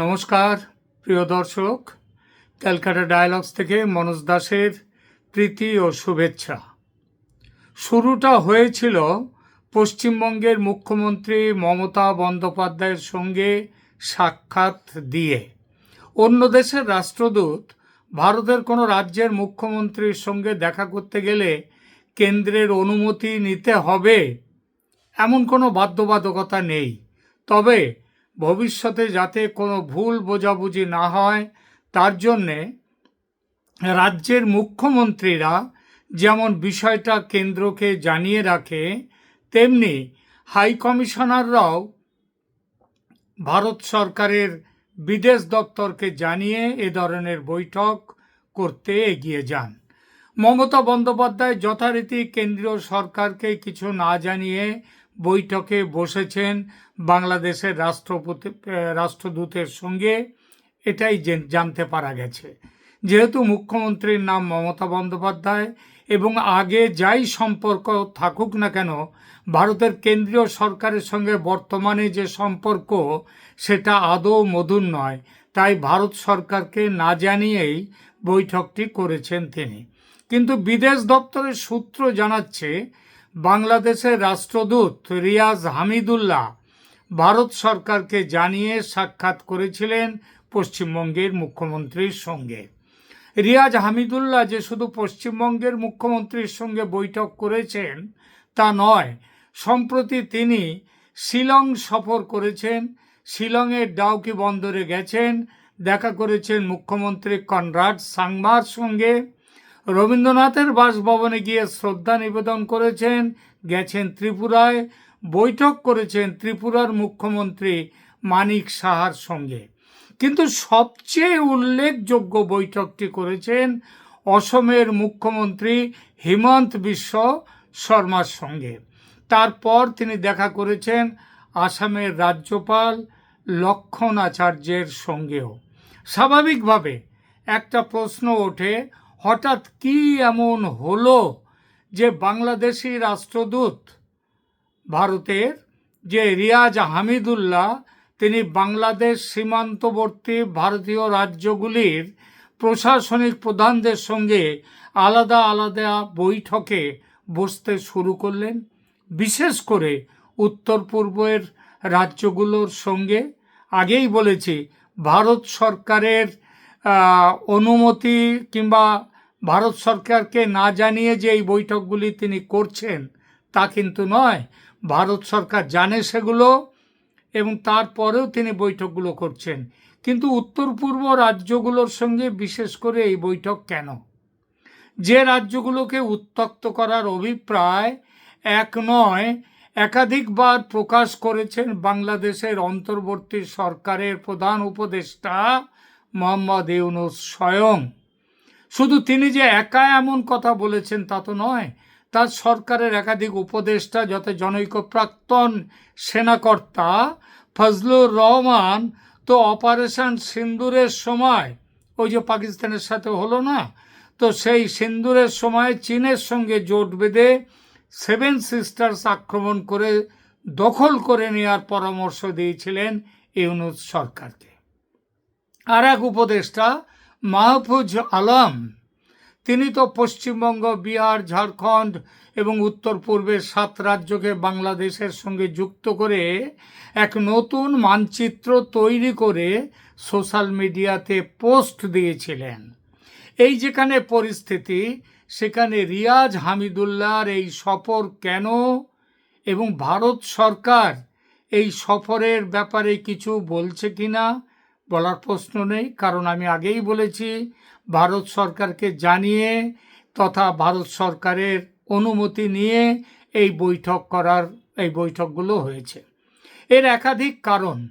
নমস্কার, প্রিয় দর্শক। ক্যালকাটা ডায়ালগস থেকে মনোজ দাসের প্রীতি ও শুভেচ্ছা। শুরুটা হয়েছিল পশ্চিমবঙ্গের মুখ্যমন্ত্রী মমতা বন্দ্যোপাধ্যায়ের সঙ্গে সাক্ষাৎ দিয়ে। অন্য দেশের রাষ্ট্রদূত ভারতের কোনো রাজ্যের মুখ্যমন্ত্রীর সঙ্গে দেখা করতে গেলে কেন্দ্রের অনুমতি নিতে হবে, এমন কোনো বাধ্যবাধকতা নেই। তবে ভবিষ্যতে যাতে কোনো ভুল বোঝাবুঝি না হয়, তার জন্যে রাজ্যের মুখ্যমন্ত্রীরা যেমন বিষয়টা কেন্দ্রকে জানিয়ে রাখে, তেমনি হাই কমিশনাররাও ভারত সরকারের বিদেশ দপ্তরকে জানিয়ে এ ধরনের বৈঠক করতে এগিয়ে যান। মমতা বন্দ্যোপাধ্যায় যথারীতি কেন্দ্রীয় সরকারকে কিছু না জানিয়ে বৈঠকে বসেছেন বাংলাদেশের রাষ্ট্রপতি রাষ্ট্রদূতের সঙ্গে। এটাই জানতে পারা গেছে। যেহেতু মুখ্যমন্ত্রীর নাম মমতা বন্দ্যোপাধ্যায় এবং আগে যাই সম্পর্ক থাকুক না কেন, ভারতের কেন্দ্রীয় সরকারের সঙ্গে বর্তমানে যে সম্পর্ক, সেটা আদৌ মধুর নয়। তাই ভারত সরকারকে না জানিয়েই বৈঠকটি করেছেন তিনি। কিন্তু বিদেশ দপ্তরের সূত্র জানাচ্ছে বাংলাদেশের রাষ্ট্রদূত রিয়াজ হামিদুল্লাহ ভারত সরকারকে জানিয়ে সাক্ষাৎ করেছিলেন পশ্চিমবঙ্গের মুখ্যমন্ত্রীর সঙ্গে। রিয়াজ হামিদুল্লাহ যে শুধু পশ্চিমবঙ্গের মুখ্যমন্ত্রীর সঙ্গে বৈঠক করেছেন তা নয়, সম্প্রতি তিনি শিলং সফর করেছেন, শিলংয়ের ডাউকি বন্দরে গেছেন, দেখা করেছেন মুখ্যমন্ত্রী কনরাড সাংমার সঙ্গে। রবীন্দ্রনাথের বাসভবনে গিয়ে শ্রদ্ধা নিবেদন করেছেন, গেছেন ত্রিপুরায়, বৈঠক করেছেন ত্রিপুরার মুখ্যমন্ত্রী মানিক সাহার সঙ্গে। কিন্তু সবচেয়ে উল্লেখযোগ্য বৈঠকটি করেছেন অসমের মুখ্যমন্ত্রী হিমন্ত বিশ্ব শর্মার সঙ্গে। তারপর তিনি দেখা করেছেন আসামের রাজ্যপাল লক্ষণ আচার্যের সঙ্গেও। স্বাভাবিকভাবে একটা প্রশ্ন ওঠে হঠাৎ কি এমন হলো যে বাংলাদেশি রাষ্ট্রদূত ভারতের, যে রিয়াজ হামিদুল্লাহ, তিনি বাংলাদেশ সীমান্তবর্তী ভারতীয় রাজ্যগুলির প্রশাসনিক প্রধানদের সঙ্গে আলাদা আলাদা বৈঠকে বসতে শুরু করলেন, বিশেষ করে উত্তর পূর্বের রাজ্যগুলোর সঙ্গে। আগেই বলেছি, ভারত সরকারের অনুমতি কিংবা ভারত সরকারকে না জানিয়ে যে এই বৈঠকগুলি তিনি করছেন, তা কিন্তু নয়। ভারত সরকার জানে সেগুলো এবং তারপরেও তিনি বৈঠকগুলো করছেন। কিন্তু উত্তর পূর্ব রাজ্যগুলোর সঙ্গে বিশেষ করে এই বৈঠক কেন? যে রাজ্যগুলোকে উত্তক্ত করার অভিপ্রায় এক নয়, একাধিকবার প্রকাশ করেছেন বাংলাদেশের অন্তর্বর্তী সরকারের প্রধান উপদেষ্টা মোহাম্মদ ইউনুস স্বয়ং। শুধু তিনি যে একা এমন কথা বলেছেন তা তো নয় তার সরকারের একাধিক উপদেষ্টা যত জনৈক প্রাক্তন সেনাকর্তা ফজলুর রহমান তো অপারেশন সিন্দুরের সময়, ওই যে পাকিস্তানের সাথে হলো না, তো সেই সিন্দুরের সময় চীনের সঙ্গে জোট বেঁধে সেভেন সিস্টার্স আক্রমণ করে দখল করে নেওয়ার পরামর্শ দিয়েছিলেন ইউনুস সরকারকে। আর এক উপদেষ্টা মাহফুজ আলম। তিনি তো পশ্চিমবঙ্গ, বিহার, ঝাড়খণ্ড এবং উত্তর পূর্বের সাত রাজ্যকে বাংলাদেশের সঙ্গে যুক্ত করে এক নতুন মানচিত্র তৈরি করে সোশ্যাল মিডিয়াতে পোস্ট দিয়েছিলেন। এই যেখানে পরিস্থিতি, সেখানে রিয়াজ হামিদুল্লাহর এই সফর কেন এবং ভারত সরকার এই সফরের ব্যাপারে কিছু বলছে কিনা বলার প্রশ্ন নেই, কারণ আমি আগেই বলেছি, ভারত সরকারকে জানিয়ে তথা ভারত সরকারের অনুমতি নিয়ে এই বৈঠক করার, এই বৈঠকগুলো হয়েছে। এর একাধিক কারণ।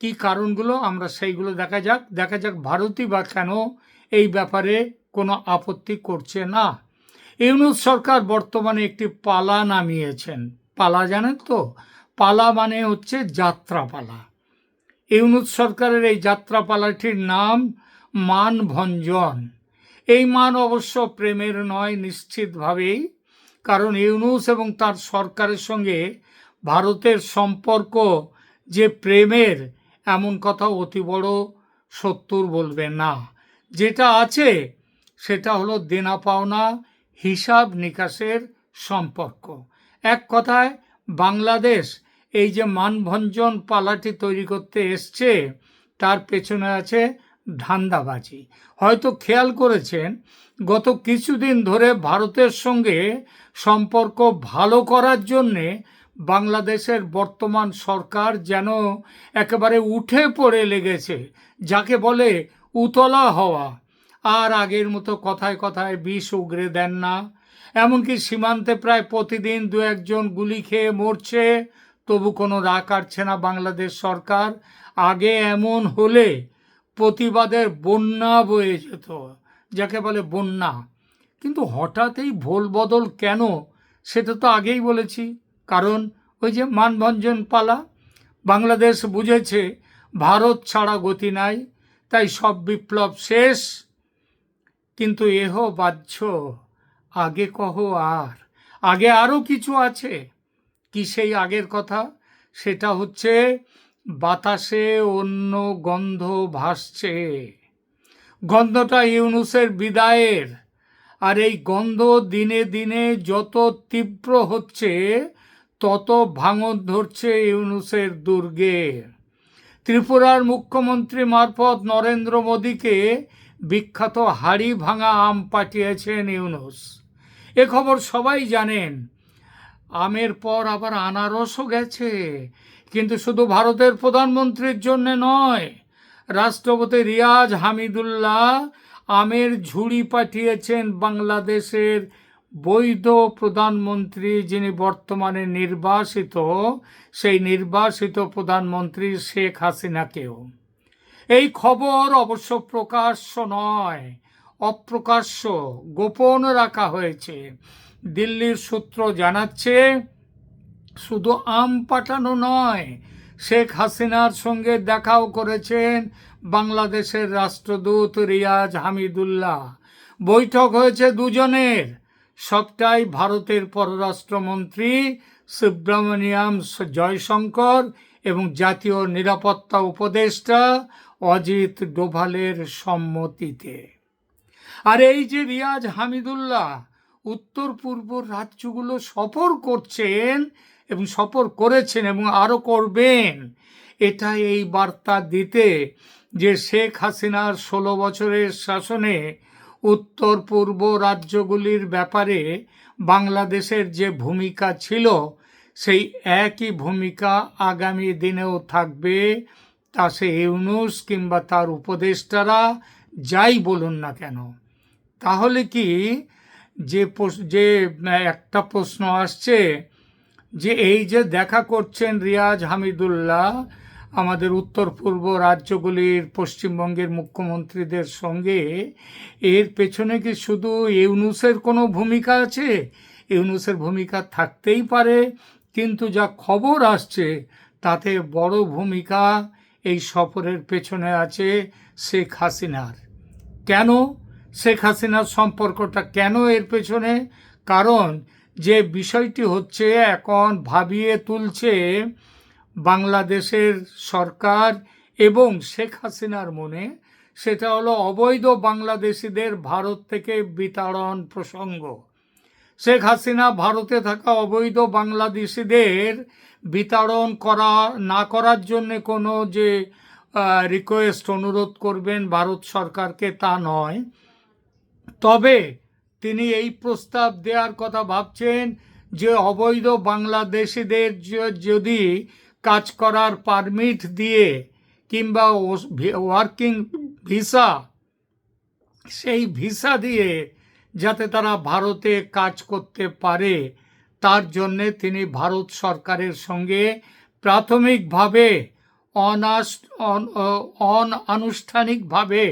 কি কারণগুলো? আমরা সেইগুলো দেখা যাক। দেখা যাক ভারতই বা কেন এই ব্যাপারে কোনো আপত্তি করছে না। ইউনুস সরকার বর্তমানে একটি পালা নামিয়েছেন। পালা জানেন তো? পালা মানে হচ্ছে যাত্রাপালা। ইউনুস সরকারের এই যাত্রাপালাটির নাম মানভঞ্জন। এই মান অবশ্য প্রেমের নয়, নিশ্চিতভাবেই, কারণ ইউনুস এবং তার সরকারের সঙ্গে ভারতের সম্পর্ক যে প্রেমের, এমন কথা অতি বড় সত্তর বলবে না। যেটা আছে, সেটা হলো দেনা পাওনা, হিসাব নিকাশের সম্পর্ক। এক কথায়, বাংলাদেশ এই যে মানভঞ্জন পালাটি তৈরি করতে এসছে, তার পেছনে আছে ধান্দাবাজি। হয়তো খেয়াল করেছেন, গত কিছুদিন ধরে ভারতের সঙ্গে সম্পর্ক ভালো করার জন্যে বাংলাদেশের বর্তমান সরকার যেন একেবারে উঠে পড়ে লেগেছে, যাকে বলে উতলা হওয়া। আর আগের মতো কথায় কথায় বিষ উগরে দেন না। এমনকি সীমান্তে প্রায় প্রতিদিন দু একজন গুলি খেয়ে মরছে। তবু কোনো রাগ কাটছে না বাংলাদেশ সরকার। আগে এমন হলে প্রতিবাদের বন্যা বয়ে যেত, যাকে বলে বন্যা। কিন্তু হঠাৎ এই ভোল বদল কেন, সেটা তো আগেই বলেছি। কারণ ওই যে মানভঞ্জন পালা, বাংলাদেশ বুঝেছে ভারত ছাড়া গতি নাই, তাই সব বিপ্লব শেষ। কিন্তু এহ বাহ্য, আগে কহ আর, আগে আরও কিছু আছে। কি সেই আগের কথা? সেটা হচ্ছে, বাতাসে অন্য গন্ধ ভাসছে। গন্ধটা ইউনুসের বিদায়ের। আর এই গন্ধ দিনে দিনে যত তীব্র হচ্ছে, তত ভাঙন ধরছে ইউনুসের দুর্গে। ত্রিপুরার মুখ্যমন্ত্রী মারফত নরেন্দ্র মোদীকে বিখ্যাত হাড়ি ভাঙা আম পাঠিয়েছেন ইউনুস। এ খবর সবাই জানেন। আমের পর আবার আনারসও গেছে। কিন্তু শুধু ভারতের প্রধানমন্ত্রীর জন্য নয়, রাষ্ট্রপতি রিয়াজ হামিদুল্লাহ আমের ঝুড়ি পাঠিয়েছেন বাংলাদেশের বৈধ প্রধানমন্ত্রী যিনি বর্তমানে নির্বাসিত, সেই নির্বাসিত প্রধানমন্ত্রী শেখ হাসিনাকেও। এই খবর অবশ্য প্রকাশ্য নয় অপ্রকাশ্য গোপন রাখা হয়েছে। দিল্লির সূত্র জানাচ্ছে, শুধু আম পাঠানো নয়, শেখ হাসিনার সঙ্গে দেখাও করেছেন বাংলাদেশের রাষ্ট্রদূত রিয়াজ হামিদুল্লাহ। বৈঠক হয়েছে দুজনের, সবটাই ভারতের পররাষ্ট্রমন্ত্রী সুব্রমণিয়াম জয়শঙ্কর এবং জাতীয় নিরাপত্তা উপদেষ্টা অজিত ডোভালের সম্মতিতে। আর এই যে রিয়াজ হামিদুল্লাহ, উত্তর পূর্ব রাজ্যগুলো সফর করছেন এবং সফর করেছেন এবং আরও করবেন। এটা এই বার্তা দিতে যে শেখ হাসিনার ষোলো বছরের শাসনে উত্তর পূর্ব রাজ্যগুলির ব্যাপারে বাংলাদেশের যে ভূমিকা ছিল, সেই একই ভূমিকা আগামী দিনেও থাকবে। তা সে ইউনুস কিংবা তার উপদেষ্টারা যাই বলুন না কেন। তাহলে কি যে যে একটা প্রশ্ন আসছে যে এই যে দেখা করছেন রিয়াজ হামিদুল্লাহ, আমাদের উত্তর পূর্ব রাজ্যগুলির পশ্চিমবঙ্গের মুখ্যমন্ত্রীদের সঙ্গে, এর পেছনে কি শুধু ইউনুসের কোনো ভূমিকা আছে? ইউনুসের ভূমিকা থাকতেই পারে, কিন্তু যা খবর আসছে তাতে বড় ভূমিকা এই সফরের পেছনে আছে শেখ হাসিনার। কেন? শেখ হাসিনার সম্পর্কটা কেন এর পেছনে? কারণ যে বিষয়টি হচ্ছে এখন ভাবিয়ে তুলছে বাংলাদেশের সরকার এবং শেখ হাসিনার মনে, সেটা হলো অবৈধ বাংলাদেশিদের ভারত থেকে বিতাড়ন প্রসঙ্গ। শেখ হাসিনা ভারতে থাকা অবৈধ বাংলাদেশিদের বিতাড়ন করা, না করার জন্য কোনো যে রিকোয়েস্ট অনুরোধ করবেন ভারত সরকারকে তা নয়। তবে তিনি এই প্রস্তাব দেওয়ার কথা ভাবছেন যে অবৈধ বাংলাদেশিদের যদি কাজ করার পারমিট দিয়ে কিংবা ওয়ার্কিং ভিসা, সেই ভিসা দিয়ে যাতে তারা ভারতে কাজ করতে পারে, তার জন্যে তিনি ভারত সরকারের সঙ্গে প্রাথমিকভাবে অনাস, অন আনুষ্ঠানিকভাবে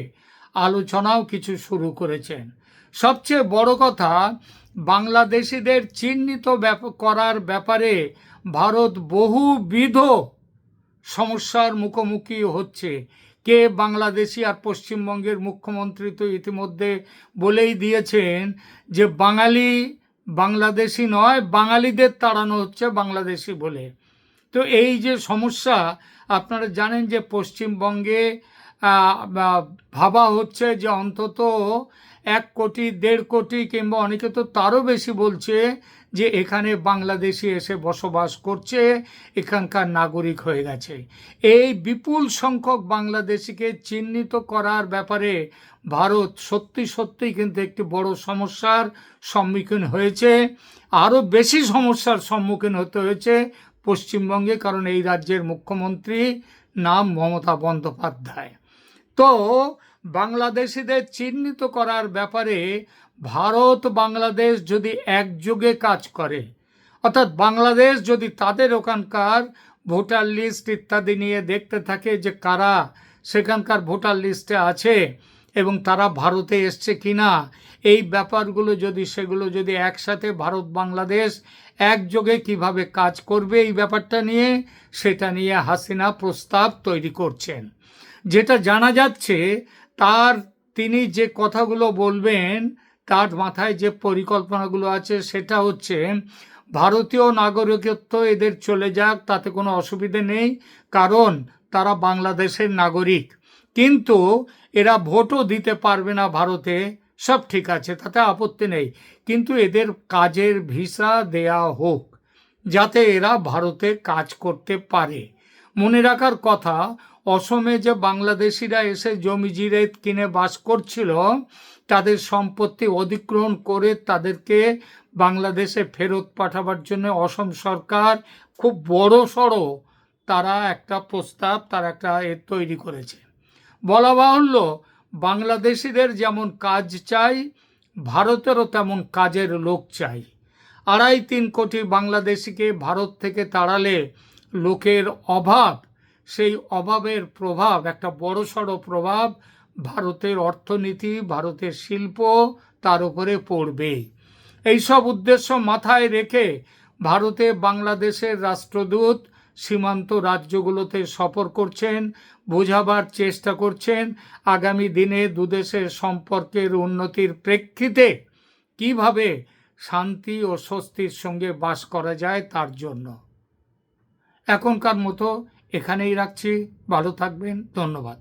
আলোচনাও কিছু শুরু করেছেন। সবচেয়ে বড় কথা, বাংলাদেশিদের চিহ্নিত করার ব্যাপারে ভারত বহুবিধ সমস্যার মুখোমুখি হচ্ছে। কে বাংলাদেশি আর পশ্চিমবঙ্গের মুখ্যমন্ত্রী তো ইতিমধ্যে বলেই দিয়েছেন যে, বাঙালি বাংলাদেশি নয়, বাঙালিদের তাড়ানো হচ্ছে বাংলাদেশি বলে। তো এই যে সমস্যা, আপনারা জানেন যে পশ্চিমবঙ্গে ভাবা হচ্ছে যে অন্তত এক কোটি, দেড় কোটি কিংবা অনেকে তো তারও বেশি বলছে যে এখানে বাংলাদেশি এসে বসবাস করছে, এখানকার নাগরিক হয়ে গেছে। এই বিপুল সংখ্যক বাংলাদেশিকে চিহ্নিত করার ব্যাপারে ভারত সত্যি সত্যি কিন্তু একটি বড় সমস্যার সম্মুখীন হয়েছে। আরও বেশি সমস্যার সম্মুখীন হতে হয়েছে পশ্চিমবঙ্গে, কারণ এই রাজ্যের মুখ্যমন্ত্রী নাম মমতা বন্দ্যোপাধ্যায়। তো বাংলাদেশিদের চিহ্নিত করার ব্যাপারে ভারত বাংলাদেশ যদি একযোগে কাজ করে, অর্থাৎ বাংলাদেশ যদি তাদের ওখানকার ভোটার লিস্ট ইত্যাদি নিয়ে দেখতে থাকে যে কারা সেখানকার ভোটার লিস্টে আছে এবং তারা ভারতে এসছে কি না এই ব্যাপারগুলো যদি, সেগুলো যদি একসাথে ভারত বাংলাদেশ একযোগে কীভাবে কাজ করবে এই ব্যাপারটা নিয়ে, সেটা নিয়ে হাসিনা প্রস্তাব তৈরি করছেন। যেটা জানা যাচ্ছে, তার তিনি যে কথাগুলো বলবেন, তার মাথায় যে পরিকল্পনাগুলো আছে, সেটা হচ্ছে ভারতীয় নাগরিকত্ব এদের চলে যাক, তাতে কোনো অসুবিধে নেই, কারণ তারা বাংলাদেশের নাগরিক। কিন্তু এরা ভোটও দিতে পারবে না ভারতে, সব ঠিক আছে, তাতে আপত্তি নেই। কিন্তু এদের কাজের ভিসা দেয়া হোক, যাতে এরা ভারতে কাজ করতে পারে। মনে রাখার কথা অসমে যে বাংলাদেশিরা এসে জমি জিরে কিনে বাস করছিল, তাদের সম্পত্তি অধিগ্রহণ করে তাদেরকে বাংলাদেশে ফেরত পাঠাবার জন্য অসম সরকার খুব বড় সড়ো তারা একটা প্রস্তাব, তার একটা তৈরি করেছে। বলা বাহুল্য, বাংলাদেশিদের যেমন কাজ চাই, ভারতেরও তেমন কাজের লোক চাই। আড়াই তিন কোটি বাংলাদেশিকে ভারত থেকে তাড়ালে লোকের অভাব সেই অভাবের প্রভাব, একটা বড়সড় প্রভাব ভারতের অর্থনীতি, ভারতের শিল্প তার উপরে পড়বে। এইসব উদ্দেশ্য মাথায় রেখে ভারতে বাংলাদেশের রাষ্ট্রদূত সীমান্ত রাজ্যগুলোতে সফর করছেন, বোঝাবার চেষ্টা করছেন, আগামী দিনে দুদেশের সম্পর্কের উন্নতির প্রেক্ষিতে কীভাবে শান্তি ও স্বস্তির সঙ্গে বাস করা যায় তার জন্য। এখনকার মতো এখানেই রাখছি ভালো থাকবেন ধন্যবাদ।